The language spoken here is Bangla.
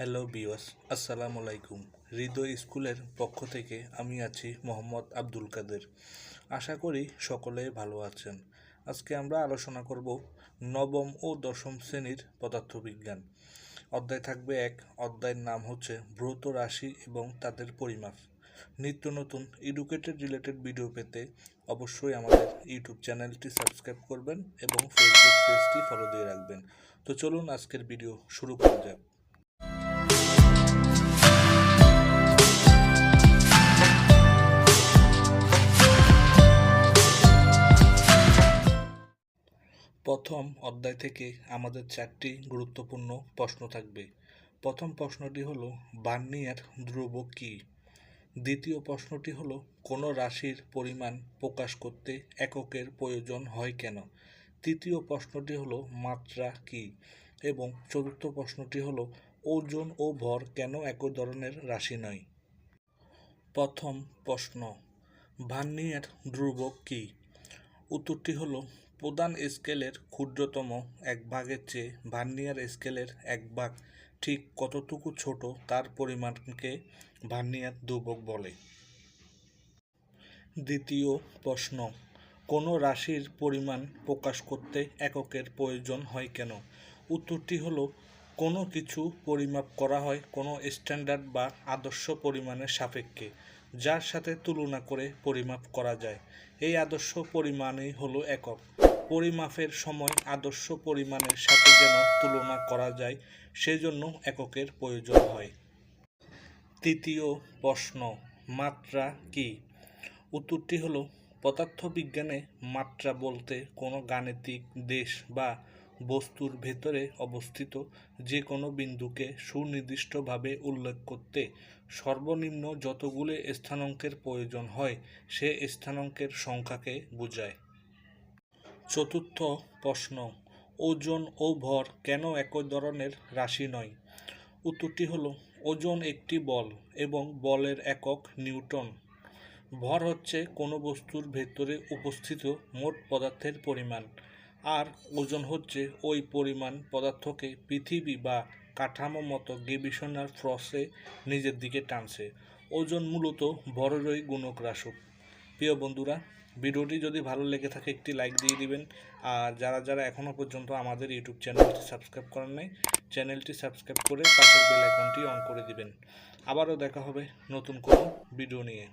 হ্যালো বিওয়াস আসসালামু আলাইকুম। হৃদয় স্কুলের পক্ষ থেকে আমি আছি মোহাম্মদ আব্দুল কাদের। আশা করি সকলে ভালো আছেন। আজকে আমরা আলোচনা করব নবম ও দশম শ্রেণির পদার্থবিজ্ঞান। অধ্যায় থাকবে এক, অধ্যায়ের নাম হচ্ছে ব্রত রাশি এবং তাদের পরিমাপ। নিত্য নতুন এডুকেটেড রিলেটেড ভিডিও পেতে অবশ্যই আমাদের ইউটিউব চ্যানেলটি সাবস্ক্রাইব করবেন এবং ফেসবুক পেজটি ফলো দিয়ে রাখবেন। তো চলুন আজকের ভিডিও শুরু করা যাক। প্রথম অধ্যায় থেকে আমাদের চারটি গুরুত্বপূর্ণ প্রশ্ন থাকবে। প্রথম প্রশ্নটি হলো বার্নিয়ার ধ্রুব কী? দ্বিতীয় প্রশ্নটি হলো, কোনো রাশির পরিমাণ প্রকাশ করতে এককের প্রয়োজন হয় কেন? তৃতীয় প্রশ্নটি হলো, মাত্রা কী? এবং চতুর্থ প্রশ্নটি হলো, ওজন ও ভর কেন একই ধরনের রাশি নয়? প্রথম প্রশ্ন ভার্নিয়ার ধ্রুবক কী? উত্তরটি হলো প্রধান স্কেলের ক্ষুদ্রতম এক ভাগের চেয়ে ভার্নিয়ার স্কেলের এক ভাগ ঠিক কতটুকু ছোট তার পরিমাণকে ভার্নিয়ার ধ্রুবক বলে। দ্বিতীয় প্রশ্ন, কোনো রাশির পরিমাণ প্রকাশ করতে এককের প্রয়োজন হয় কেন? উত্তরটি হলো, কোনো কিছু পরিমাপ করা হয় কোনো স্ট্যান্ডার্ড বা আদর্শ পরিমাণের সাপেক্ষে, যার সাথে তুলনা করে পরিমাপ করা যায়। এই আদর্শ পরিমাণই হলো একক। পরিমাপের সময় আদর্শ পরিমাণের সাথে যেন তুলনা করা যায়, সেজন্য এককের প্রয়োজন হয়। তৃতীয় প্রশ্ন, মাত্রা কি? উত্তরটি হলো, পদার্থবিজ্ঞানে মাত্রা বলতে কোনো গাণিতিক দেশ বা বস্তুর ভেতরে অবস্থিত যে কোনো বিন্দুকে সুনির্দিষ্টভাবে উল্লেখ করতে সর্বনিম্ন যতগুলো স্থানাঙ্কের প্রয়োজন হয়, সে স্থানাঙ্কের সংখ্যাকে বোঝায়। চতুর্থ প্রশ্ন, ওজন ও ভর কেন একই ধরনের রাশি নয়? উত্তরটি হল, ওজন একটি বল এবং বলের একক নিউটন। ভর হচ্ছে কোনো বস্তুর ভেতরে উপস্থিত মোট পদার্থের পরিমাণ, আর ওজন হচ্ছে ওই পরিমাণ পদার্থকে পৃথিবী বা কাঠামো মতো গবেষণার ফ্রসে নিজের দিকে টানছে। ওজন মূলত ভরেরই গুণক রাশক প্রিয় বন্ধুরা, ভিডিওটি যদি ভালো লেগে থাকে একটি লাইক দিয়ে দিবেন। আর যারা যারা এখনও পর্যন্ত আমাদের ইউটিউব চ্যানেলটি সাবস্ক্রাইব করেন নাই, চ্যানেলটি সাবস্ক্রাইব করে পাশের বেল আইকনটি অন করে দিবেন। আবারও দেখা হবে নতুন কোনো ভিডিও নিয়ে।